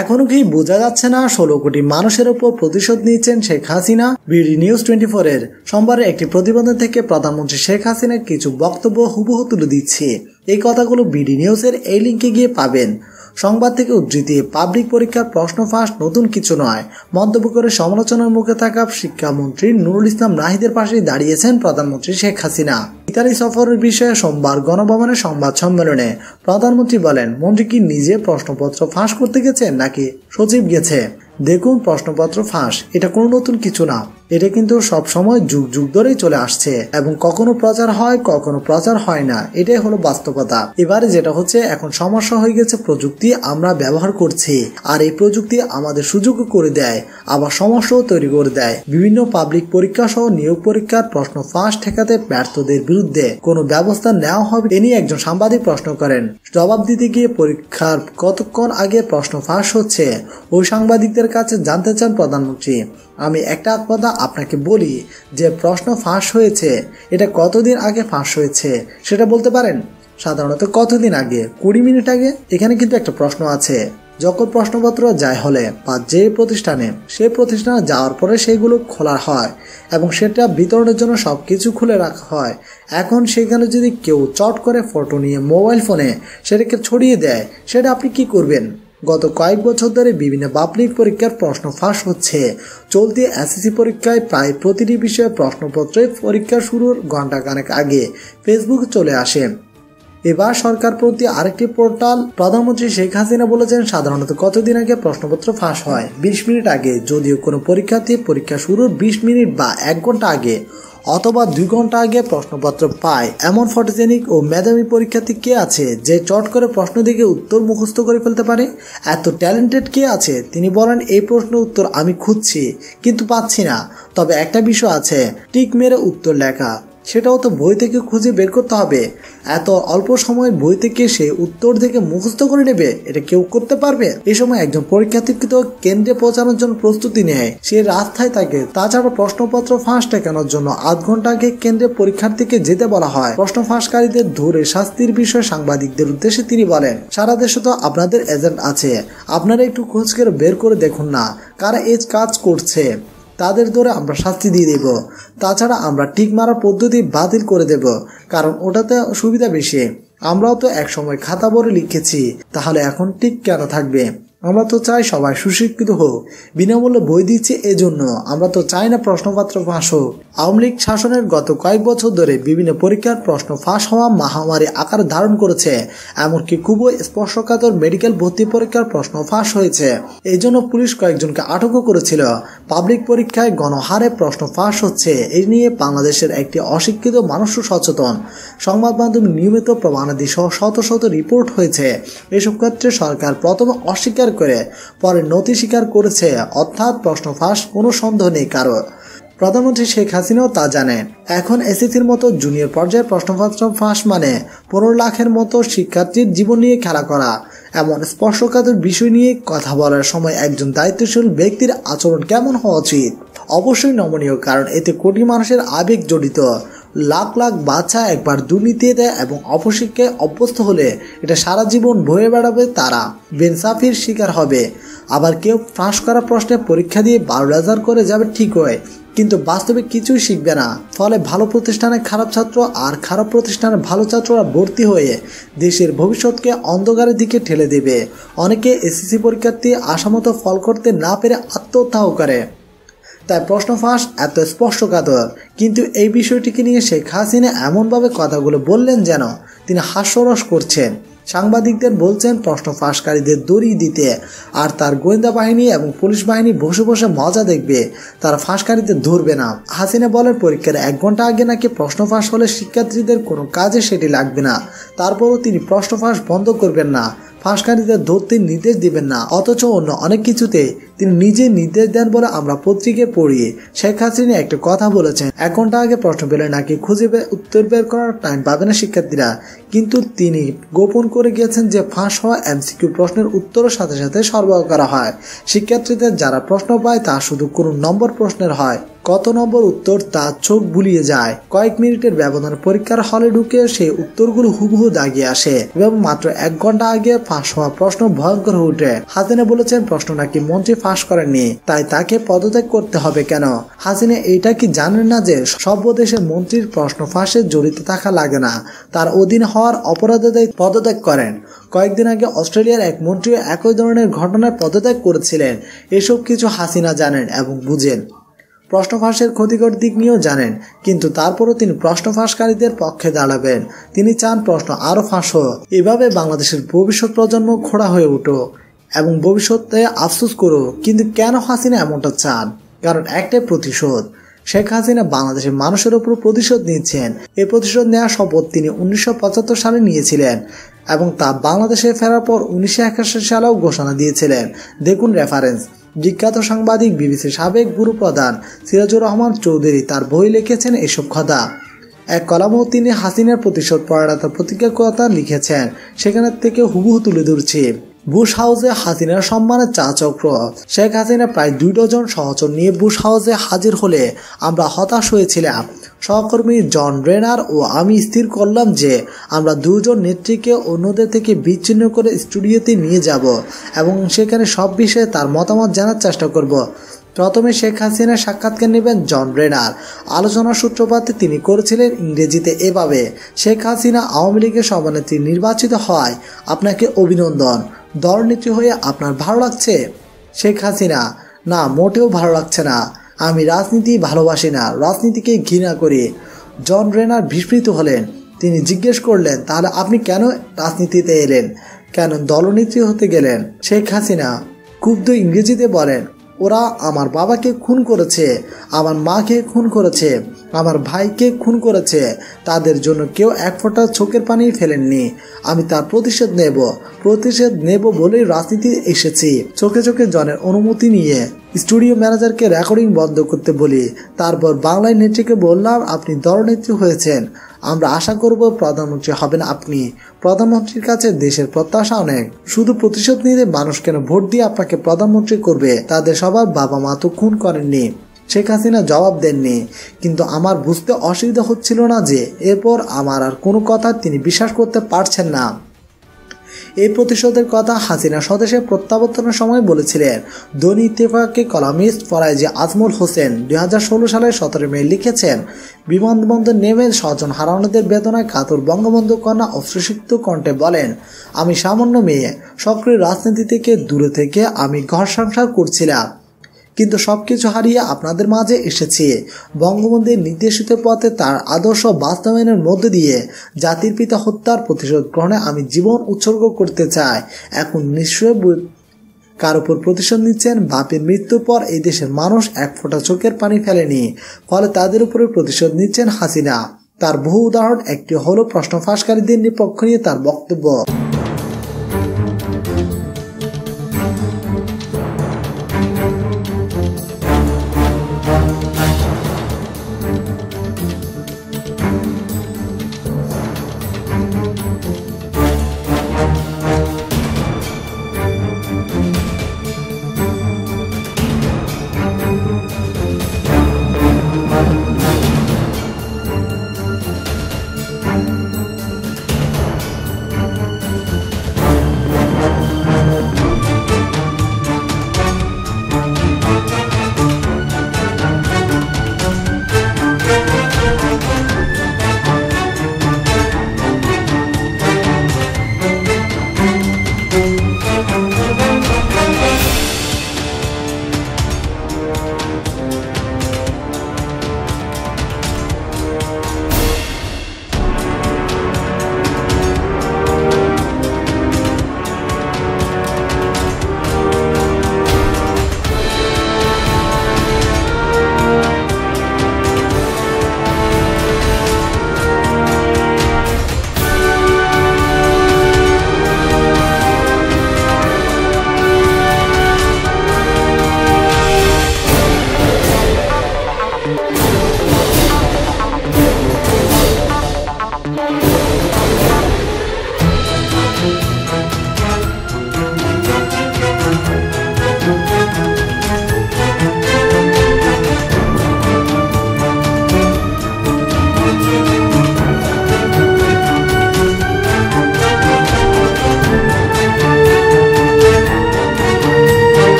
এখনও কি বোঝা যাচ্ছে না ষোলো কোটি মানুষের উপর প্রতিশোধ নিয়েছেন Sheikh Hasina? BD news twenty এর সোমবারের একটি প্রতিবেদন থেকে প্রধানমন্ত্রী শেখ হাসিনার কিছু বক্তব্য হুবহু তুলে দিচ্ছে। এই কথাগুলো বিডি নিউজের এই লিঙ্কে গিয়ে পাবেন। সংবাদ থেকে উদ্ধৃতি, পাবলিক পরীক্ষার প্রশ্ন ফাঁস, নতুন কিছু নয়। মন্তব্য করে সমালোচনার মুখে থাকা শিক্ষামন্ত্রী নুরুল ইসলাম নাহিদের পাশেই দাঁড়িয়েছেন প্রধানমন্ত্রী শেখ হাসিনা। ইতালি সফরের বিষয়ে সোমবার গণভবনের সংবাদ সম্মেলনে প্রধানমন্ত্রী বলেন, মন্ত্রী কি নিজে প্রশ্নপত্র ফাঁস করতে গেছেন নাকি সচিব গেছে? দেখুন প্রশ্নপত্র ফাঁস, এটা কোনো নতুন কিছু না। এটা কিন্তু সব সময় যুগ যুগ ধরেই চলে আসছে এবং কখনো প্রচার হয়, কখনো প্রচার হয় না। এটাই হলো বাস্তবতা। এবারে যেটা হচ্ছে, এখন সমস্যা হয়ে গেছে প্রযুক্তি আমরা ব্যবহার করছি। আর এই প্রযুক্তি আমাদের সুযোগ করে দেয়, আবার সমস্যাও তৈরি করে দেয়। বিভিন্ন পাবলিক পরীক্ষা সহ নিয়োগ পরীক্ষার প্রশ্ন ফাঁস ঠেকাতে ব্যর্থদের বিরুদ্ধে কোনো ব্যবস্থা নেওয়া হবে এ নিয়ে একজন সাংবাদিক প্রশ্ন করেন। জবাব দিতে গিয়ে পরীক্ষার কতক্ষণ আগে প্রশ্ন ফাঁস হচ্ছে? ওই সাংবাদিকদের কাছে জানতে চান প্রধানমন্ত্রী। আমি একটা কথা আপনাকে বলি, যে প্রশ্ন ফাঁস হয়েছে, এটা কতদিন আগে ফাঁস হয়েছে সেটা বলতে পারেন? সাধারণত কতদিন আগে? কুড়ি মিনিট আগে? এখানে কিন্তু একটা প্রশ্ন আছে। যখন প্রশ্নপত্র যায় হলে বা যে প্রতিষ্ঠানে সেই প্রতিষ্ঠানে যাওয়ার পরে সেগুলো খোলা হয় এবং সেটা বিতরণের জন্য সব কিছু খুলে রাখা হয়। এখন সেখানে যদি কেউ চট করে ফটো নিয়ে মোবাইল ফোনে সেটাকে ছড়িয়ে দেয়, সেটা আপনি কি করবেন? গত কয়েক বছর ধরে বিভিন্ন পাবলিক পরীক্ষার প্রশ্ন ফাঁস হচ্ছে। চলতি এসএসসি পরীক্ষায় প্রায় প্রতিটি বিষয়ে প্রশ্নপত্রে পরীক্ষা শুরুর ঘণ্টাখানেক আগে ফেসবুক চলে আসে। এবার সরকার প্রতি আরেকটি পোর্টাল প্রধানমন্ত্রী শেখ হাসিনা বলেছেন, সাধারণত কতদিন আগে প্রশ্নপত্র ফাঁস হয়? বিশ মিনিট আগে, যদিও কোনো পরীক্ষার্থী পরীক্ষা শুরুর বিশ মিনিট বা এক ঘণ্টা আগে অথবা দুই ঘণ্টা আগে প্রশ্নপত্র পায়। এমন ফটোজেনিক ও মেধাবী পরীক্ষার্থী কে আছে যে চট করে প্রশ্ন দিকে উত্তর মুখস্থ করে ফেলতে পারে? এত ট্যালেন্টেড কে আছে? তিনি বলেন, এই প্রশ্ন উত্তর আমি খুঁজছি, কিন্তু পাচ্ছি না। তবে একটা বিষয় আছে, টিক মেরে উত্তর লেখা। সেটাও তো বই থেকে খুঁজে বের করতে হবে। এত অল্প সময়ের বই থেকে সে উত্তর থেকে মুখস্থ করে নেবে, এটা কেউ করতে পারবে? এই সময় একজন পরীক্ষার্থীকে তো কেন্দ্রে পৌঁছানোর জন্য প্রস্তুতি নেয়। সে রাস্তায় থাকে, তাছাড়া প্রশ্নপত্র ফাঁস ঠেকানোর জন্য আধ ঘণ্টা আগে কেন্দ্রে পরীক্ষার্থীকে যেতে বলা হয়। প্রশ্ন ফাঁসকারীদের ধরে শাস্তির বিষয়ে সাংবাদিকদের উদ্দেশ্যে তিনি বলেন, সারা দেশে তো আপনাদের এজেন্ট আছে। আপনারা একটু খোঁজ করে বের করে দেখুন না, কারা এই কাজ করছে। তাদের ধরে আমরা শাস্তি দিয়ে দেব। তাছাড়া আমরা টিক মারার পদ্ধতি বাতিল করে দেব, কারণ ওটাতে সুবিধা বেশি। আমরাও তো একসময় খাতা বড় লিখেছি, তাহলে এখন টিক কেন থাকবে? আমরা তো চাই সবাই সুশিক্ষিত হোক। বিনামূল্যে বই দিচ্ছে এজন্য। আমরা তো চাই না প্রশ্নপত্র ফাঁস হোক। আওয়ামী লীগ শাসনের গত কয়েক বছর ধরে বিভিন্ন পরীক্ষার প্রশ্ন ফাঁস হওয়া মহামারী আকার ধারণ করেছে। এমনকি খুবই স্পর্শকাতর মেডিকেল ভর্তি পরীক্ষার প্রশ্ন ফাঁস হয়েছে। এই জন্য পুলিশ কয়েকজনকে আটকও করেছিল। পাবলিক পরীক্ষায় গণহারে প্রশ্ন ফাঁস হচ্ছে। এই নিয়ে বাংলাদেশের একটি অশিক্ষিত মানুষও সচেতন। সংবাদ মাধ্যম নিয়মিত প্রমাণাদি সহ শত শত রিপোর্ট হয়েছে। এসব ক্ষেত্রে সরকার প্রথমে অস্বীকার করে, পরে নথি স্বীকার করেছে। অর্থাৎ প্রশ্ন ফাঁস কোনো সন্দেহ নেই কারও প্রধানমন্ত্রী শেখ হাসিনাও তা জানেন। এখন এসএসসির মতো জুনিয়র পর্যায়ের প্রশ্নপত্র ফাঁস মানে পনেরো লাখের মতো শিক্ষার্থীর জীবন নিয়ে খেলা করা। এমন স্পর্শকাতর বিষয় নিয়ে কথা বলার সময় একজন দায়িত্বশীল ব্যক্তির আচরণ কেমন হওয়া উচিত? অবশ্যই নমনীয়, কারণ এতে কোটি মানুষের আবেগ জড়িত। লাখ লাখ বাচ্চা একবার দুর্নীতি দেয় এবং অপশিক্ষায় অভ্যস্ত হলে এটা সারা জীবন বয়ে বেড়াবে তারা। বেনসাফির শিকার হবে। আবার কেউ ফাঁস করা প্রশ্নে পরীক্ষা দিয়ে বারো হাজার করে যাবে ঠিক হয়। কিন্তু বাস্তবে কিছুই শিখবে না। ফলে ভালো প্রতিষ্ঠানে খারাপ ছাত্র আর খারাপ প্রতিষ্ঠানে ভালো ছাত্ররা ভর্তি হয়ে দেশের ভবিষ্যৎকে অন্ধকারের দিকে ঠেলে দেবে। অনেকে এসএসসি পরীক্ষার্থী আশামতো ফল করতে না পেরে আত্মহত্যাও করে। তাই প্রশ্ন ফাঁস এত স্পষ্টকাতর কিন্তু এই বিষয়টিকে নিয়ে শেখ হাসিনা এমনভাবে কথাগুলো বললেন যেন তিনি হাস্যরস করছেন। সাংবাদিকদের বলছেন, প্রশ্ন ফাঁসকারীদের দড়ি দিতে। আর তার গোয়েন্দা বাহিনী এবং পুলিশ বাহিনী বসে বসে মজা দেখবে। তারা ফাঁসকারীদের ধরবে না। হাসিনা বলেন, পরীক্ষার এক ঘণ্টা আগে নাকি প্রশ্ন ফাঁস হলে শিক্ষার্থীদের কোনো কাজে সেটি লাগবে না। তারপরও তিনি প্রশ্ন ফাঁস বন্ধ করবেন না। ফাঁসকারীদের ধরতে নির্দেশ দিবেন না। অথচ অন্য অনেক কিছুতে তিনি নিজে নির্দেশ দেন বলে আমরা পত্রিকায় পড়ি শেখ হাসিনা একটা কথা বলেছেন। এক ঘণ্টা আগে প্রশ্ন পেলে নাকি খুঁজে উত্তর বের করার টাইম পাবে না শিক্ষার্থীরা? কিন্তু তিনি গোপন করে গিয়েছেন যে ফাঁস হওয়া এমসিকিউ প্রশ্নের উত্তরের সাথে সাথে সরবরাহ করা হয়। শিক্ষার্থীদের যারা প্রশ্ন পায় তা শুধু কোনো নম্বর প্রশ্নের হয়। কত নম্বর উত্তর তার চোখ বুলিয়ে যায়। কয়েক মিনিটের ব্যবধান পরীক্ষার হলে ঢুকে সেই উত্তরগুলো হুবহু দাগিয়ে আসে এবং মাত্র এক ঘণ্টা আগে ফাঁস হওয়া প্রশ্ন ভয়ঙ্কর হয়ে ওঠে। হাসিনা বলেছেন প্রশ্ন নাকি মন্ত্রী ফাঁস করেননি, তাই তাকে পদত্যাগ করতে হবে কেন? হাসিনা এটা কি জানেন না যে সব দেশের মন্ত্রীর প্রশ্ন ফাঁসে জড়িত থাকা লাগে না, তার অধীন হওয়ার অপরাধে পদত্যাগ করেন। কয়েকদিন আগে অস্ট্রেলিয়ার এক মন্ত্রী একই ধরনের ঘটনায় পদত্যাগ করেছিলেন, এসব কিছু হাসিনা জানেন এবং বুঝেন। প্রশ্ন ফাঁসের ক্ষতিকর দিক নিয়েও জানেন, কিন্তু তারপরও তিনি প্রশ্ন ফাঁসকারীদের পক্ষে দাঁড়াবেন। তিনি চান প্রশ্ন আরও ফাঁস। হোক এভাবে বাংলাদেশের ভবিষ্যৎ প্রজন্ম খোড়া হয়ে উঠো এবং ভবিষ্যতে আফসোস করো কিন্তু কেন হাসিনা এমনটা চান? কারণ একটাই প্রতিশোধ, শেখ হাসিনা বাংলাদেশের মানুষের উপর প্রতিশোধ নিয়েছেন। এই প্রতিশোধ নেওয়ার শপথ তিনি উনিশশো পঁচাত্তর সালে নিয়েছিলেন এবং তা বাংলাদেশে ফেরার পর উনিশশো একাশি সালেও ঘোষণা দিয়েছিলেন। দেখুন রেফারেন্স বিখ্যাত সাংবাদিক বিবিসির সাবেক গুরু প্রধান সিরাজুর রহমান চৌধুরী তার বই লিখেছেন এসব কথা। এক কলামও তিনি হাসিনার প্রতিশোধ পরায়ণতার প্রতিজ্ঞার কথা লিখেছেন সেখানে থেকে হুবহু তুলে ধরছি। বুশ হাউসে হাসিনার সম্মানের চা চক্র শেখ হাসিনা প্রায় দুই ডজন সহচর নিয়ে বুশ হাউসে হাজির হলে আমরা হতাশ হয়েছিলাম। সহকর্মী জন রেনার ও আমি স্থির করলাম যে আমরা দুজন নেত্রীকে অন্যদের থেকে বিচ্ছিন্ন করে স্টুডিওতে নিয়ে যাব এবং সেখানে সব বিষয়ে তার মতামত জানার চেষ্টা করব। প্রথমে শেখ হাসিনার সাক্ষাৎকার নেবেন জন রেনার। আলোচনার সূত্রপাতে তিনি করেছিলেন ইংরেজিতে এভাবে, শেখ হাসিনা আওয়ামী লীগের সভানেত্রী নির্বাচিত হয় আপনাকে অভিনন্দন। দলনেত্রী হয়ে আপনার ভালো লাগছে? শেখ হাসিনা, না, মোটেও ভালো লাগছে না। আমি রাজনীতি ভালোবাসি না, রাজনীতিকে ঘৃণা করি। জন রেনার বিস্মৃত হলেন। তিনি জিজ্ঞেস করলেন, তাহলে আপনি কেন রাজনীতিতে এলেন? কেন দলনেত্রী হতে গেলেন? শেখ হাসিনা ক্ষুব্ধ ইংরেজিতে বলেন, ওরা আমার বাবাকে খুন করেছে, আমার মাকে খুন করেছে। আমার ভাইকে খুন করেছে। তাদের জন্য কেউ এক ফোঁটা চোখের পানি ফেলেননি। আমি তার প্রতিশোধ নেব। প্রতিশোধ নেব বলেই রাজনীতি এসেছি। চোখে চোখে জনের অনুমতি নিয়ে স্টুডিও ম্যানেজারকে রেকর্ডিং বন্ধ করতে বলি। তারপর বাংলায় নেত্রীকে বললাম, আপনি দলনেত্রী হয়েছেন। আমরা আশা করব প্রধানমন্ত্রী হবেন আপনি। প্রধানমন্ত্রীর কাছে দেশের প্রত্যাশা অনেক। শুধু প্রতিশোধ নিতে মানুষ কেন ভোট দিয়ে আপনাকে প্রধানমন্ত্রী করবে? তাদের সবার বাবা মা তো খুন করেননি। শেখ হাসিনা জবাব দেননি। কিন্তু আমার বুঝতে অসুবিধা হচ্ছিল না যে এরপর আমার আর কোনো কথা তিনি বিশ্বাস করতে পারছেন না। এই প্রতিশোধের কথা হাসিনা স্বদেশে প্রত্যাবর্তনের সময় বলেছিলেন। দৈনিক ইত্তেফাকে কলামিস্ট ফরাইজি আজমল হোসেন দুই হাজার ষোলো সালের সতেরো মে লিখেছেন, বিমানবন্দর নেমে স্বজন হারানোদের বেদনায় কাতর বঙ্গবন্ধু কন্যা অশ্রুসিক্ত কণ্ঠে বলেন, আমি সামান্য মেয়ে, সক্রিয় রাজনীতি থেকে দূরে থেকে আমি ঘর সংসার করছিলাম। কিন্তু সবকিছু হারিয়ে আপনাদের মাঝে এসেছি। বঙ্গবন্ধুর নির্দেশিত পথে তার আদর্শ বাস্তবায়নের মধ্যে দিয়ে জাতির পিতা হত্যার প্রতিশোধ গ্রহণে আমি জীবন উৎসর্গ করতে চাই। এখন নিশ্চয় কার উপর প্রতিশোধ নিচ্ছেন? বাপের মৃত্যুর পর এই দেশের মানুষ এক ফোঁটা চোখের পানি ফেলেনি, ফলে তাদের উপরে প্রতিশোধ নিচ্ছেন হাসিনা। তার বহু উদাহরণ একটি হলো প্রশ্ন ফাঁসকারীদের নিপক্ষ নিয়ে তার বক্তব্য।